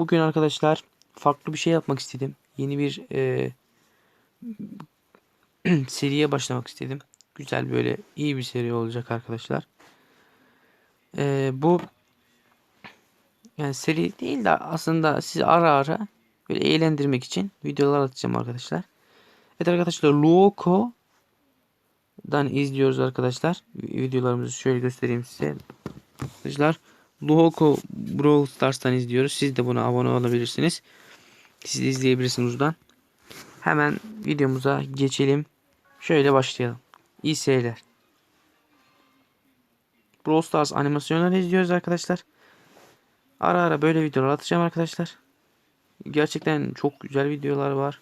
Bugün arkadaşlar farklı bir şey yapmak istedim. Yeni bir e, seriye başlamak istedim. Güzel böyle iyi bir seri olacak arkadaşlar. E, bu yani seri değil de aslında sizi ara ara böyle eğlendirmek için videolar atacağım arkadaşlar. Evet arkadaşlar Loco'dan izliyoruz arkadaşlar. Videolarımızı şöyle göstereyim size. Arkadaşlar Loco Brawl Stars'tan izliyoruz. Siz de buna abone olabilirsiniz. Siz de izleyebilirsiniz buradan. Hemen videomuza geçelim. Şöyle başlayalım. İyi seyirler. Brawl Stars animasyonları izliyoruz arkadaşlar. Ara ara böyle videolar atacağım arkadaşlar. Gerçekten çok güzel videolar var.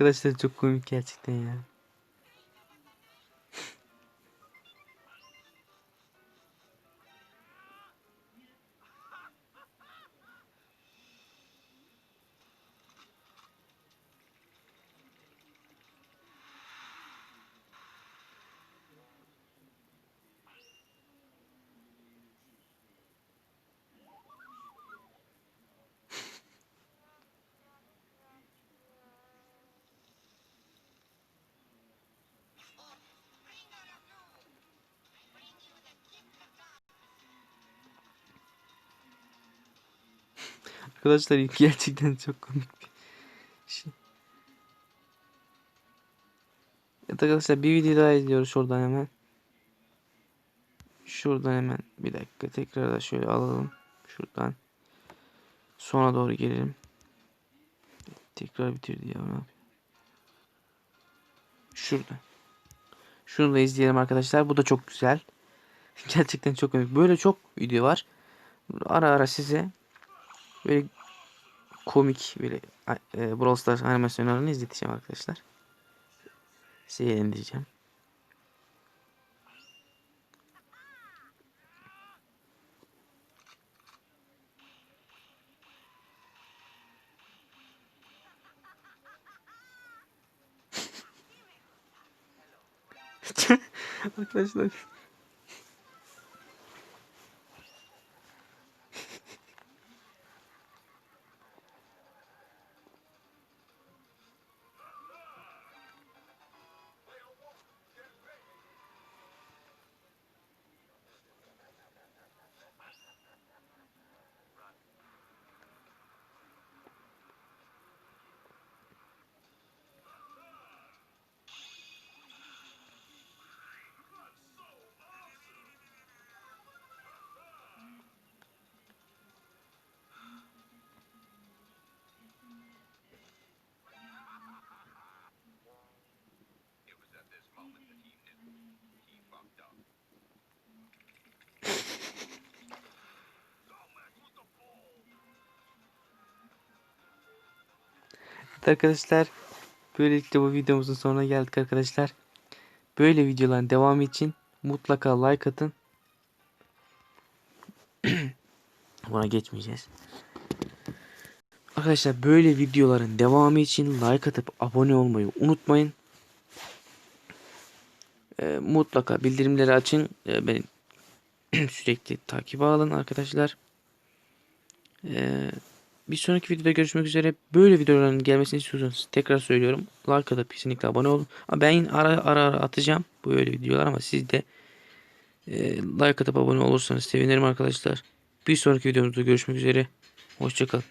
Arkadaşlar çok komik gerçekten ya. Arkadaşlar gerçekten çok komik bir şey. Evet arkadaşlar bir video daha izliyoruz şuradan hemen. Şuradan hemen bir dakika tekrar da şöyle alalım. Şuradan. Sona doğru gelelim. Tekrar bitirdi ya ne yapayım. Şurada. Şunu da izleyelim arkadaşlar. Bu da çok güzel. Gerçekten çok komik. Böyle çok video var. Ara ara size böyle komik böyle e, Brawl Stars animasyonlarını izleteceğim arkadaşlar. Size eğlendireceğim. arkadaşlar arkadaşlar böylelikle bu videomuzun sonuna geldik arkadaşlar. Böyle videoların devamı için mutlaka like atın. Buna geçmeyeceğiz. Arkadaşlar böyle videoların devamı için like atıp abone olmayı unutmayın. Ee, mutlaka bildirimleri açın. Ee, beni sürekli takip alın arkadaşlar. Ee, bir sonraki videoda görüşmek üzere. Böyle videoların gelmesini istiyorsanız tekrar söylüyorum. Like atıp kesinlikle abone olun. Ben ara ara, ara atacağım böyle videolar ama siz de e, like atıp abone olursanız sevinirim arkadaşlar. Bir sonraki videomuzda görüşmek üzere. Hoşçakalın.